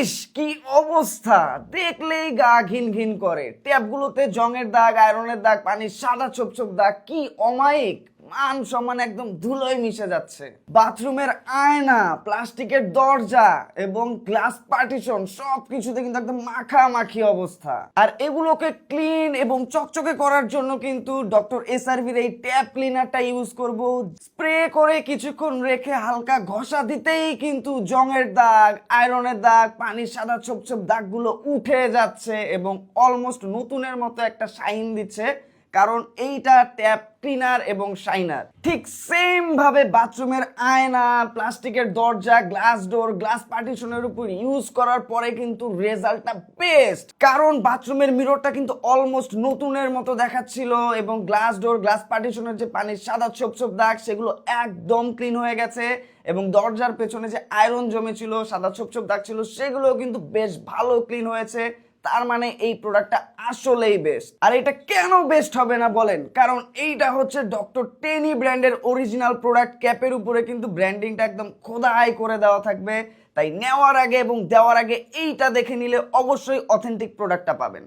ইস, কি অবস্থা? দেখলেই গা ঘিন ঘিন করে। ট্যাপগুলোতে জংয়ের দাগ, আয়রনের দাগ, পানির সাদা ছোপ ছোপ দাগ, কি অমায়িক। মান সমান একদম ধুলোয় মিশে যাচ্ছে। বাথরুমের আয়না, প্লাস্টিকের দরজা এবং গ্লাস পার্টিশন সব কিছুতে কিন্তু একদম মাখামাখি অবস্থা। আর এগুলোকে ক্লিন এবং চকচকে করার জন্য কিন্তু ডক্টর এসআরভির এই ট্যাপ ক্লিনারটা ইউজ করব। স্প্রে করে কিছুক্ষণ রেখে হালকা ঘষা দিতেই কিন্তু জংয়ের দাগ, আয়রনের দাগ, পানির সাদা ছোপ ছোপ দাগগুলো উঠে যাচ্ছে এবং অলমোস্ট নতুনের মতো একটা শাইন দিচ্ছে। কারণ এইটা ট্যাপ ক্লিনার এবং শাইনার। ঠিক সেম ভাবে বাথরুমের আয়না, প্লাস্টিকের দরজা, গ্লাস ডোর, গ্লাস পার্টিশনের উপর ইউজ করার পরে কিন্তু রেজাল্টটা বেস্ট। কারণ বাথরুমের মিররটা কিন্তু অলমোস্ট নতুনের মতো দেখাচ্ছিল এবং গ্লাস ডোর, গ্লাস পার্টিশনের যে পানির সাদা ছোপ ছোপ দাগ, সেগুলো একদম ক্লিন হয়ে গেছে এবং দরজার পেছনে যে আয়রন জমেছিল, সাদা ছোপ ছোপ দাগ ছিল সেগুলো কিন্তু বেশ ভালো ক্লিন হয়েছে। তার মানে এই প্রোডাক্টটা আসলেই বেস্ট আর এটা কেন বেস্ট হবে না বলেন? কারণ এইটা হচ্ছে ডক্টর টেনি ব্র্যান্ডের অরিজিনাল প্রোডাক্ট ক্যাপের উপরে কিন্তু ব্র্যান্ডিংটা একদম খোদাই করে দেওয়া থাকবে। তাই নেওয়ার আগে এবং দেওয়ার আগে এইটা দেখে নিলে অবশ্যই অথেন্টিক প্রোডাক্টটা পাবেন।